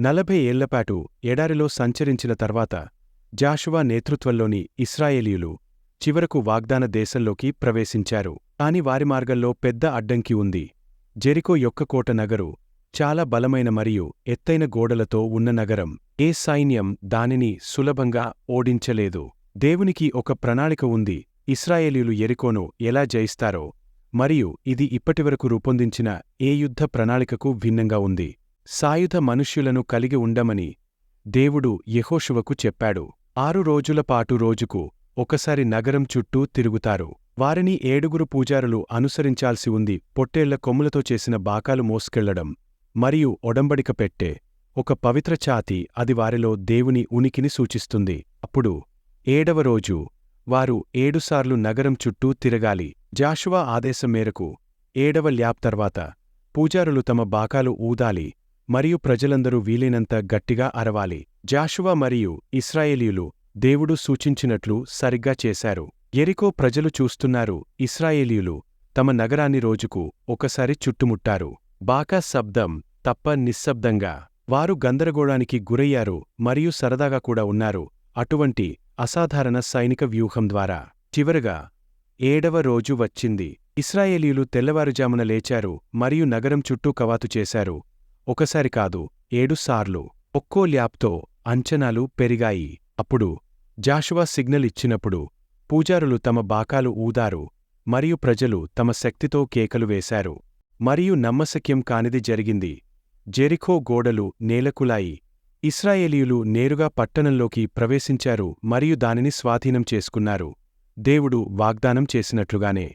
నలభై ఏళ్ళపాటు ఎడారిలో సంచరించిన తర్వాత జాషువా నేతృత్వంలోని ఇస్రాయేలీయులు చివరకు వాగ్దాన దేశంలోకి ప్రవేశించారు. కాని వారి మార్గంలో పెద్ద అడ్డంకి ఉంది. జెరికో యొక్క కోట నగరు చాలా బలమైన మరియు ఎత్తైన గోడలతో ఉన్న నగరం. ఏ సైన్యం దానిని సులభంగా ఓడించలేదు. దేవునికి ఒక ప్రణాళిక ఉంది. ఇస్రాయేలీయులు ఎరికోను ఎలా జయిస్తారో మరియు ఇది ఇప్పటివరకు రూపొందించిన ఏ యుద్ధ ప్రణాళికకు భిన్నంగా ఉంది. సాయుధ మనుష్యులను కలిగి ఉండమని దేవుడు యెహోషువకు చెప్పాడు. ఆరు రోజుల పాటు రోజుకు ఒకసారి నగరం చుట్టూ తిరుగుతారు. వారిని ఏడుగురు పూజారులు అనుసరించాల్సి ఉంది. పొట్టేళ్ళ కొమ్ములతో చేసిన బాకాలు మోసుకెళ్ళడం మరియు ఒడంబడిక పెట్టే ఒక పవిత్ర ఛాతి అది వారిలో దేవుని ఉనికిని సూచిస్తుంది. అప్పుడు ఏడవ రోజు వారు ఏడుసార్లు నగరం చుట్టూ తిరగాలి. జాషువా ఆదేశం మేరకు ఏడవ ల్యాబ్ తర్వాత పూజారులు తమ బాకాలు ఊదాలి. మరియు ప్రజలందరూ వీలైనంత గట్టిగా అరవాలి. జాషువా మరియు ఇస్రాయేలీయులు దేవుడు సూచించినట్లు సరిగ్గా చేశారు. ఎరికో ప్రజలు చూస్తున్నారు ఇస్రాయేలీయులు తమ నగరాన్ని రోజుకు ఒకసారి చుట్టుముట్టారు. బాకా శబ్దం తప్ప నిశ్శబ్దంగా. వారు గందరగోళానికి గురయ్యారు మరియు సరదాగా కూడా ఉన్నారు. అటువంటి అసాధారణ సైనిక వ్యూహం ద్వారా. చివరగా ఏడవ రోజు వచ్చింది. ఇస్రాయేలీయులు తెల్లవారుజామున లేచారు మరియు నగరం చుట్టూ కవాతు చేశారు. ఒకసారి కాదు ఏడుసార్లు ఒక్కో ల్యాప్తో అంచనాలు పెరిగాయి. అప్పుడు జాషువా సిగ్నల్ ఇచ్చినప్పుడు పూజారులు తమ బాకాలు ఊదారు మరియు ప్రజలు తమ శక్తితో కేకలు వేశారు. మరియు నమ్మశక్యం కానిది జరిగింది. జెరిఖో గోడలు నేలకులాయి. ఇస్రాయేలీయులు నేరుగా పట్టణంలోకి ప్రవేశించారు మరియు దానిని స్వాధీనం చేసుకున్నారు. దేవుడు వాగ్దానం చేసినట్లుగానే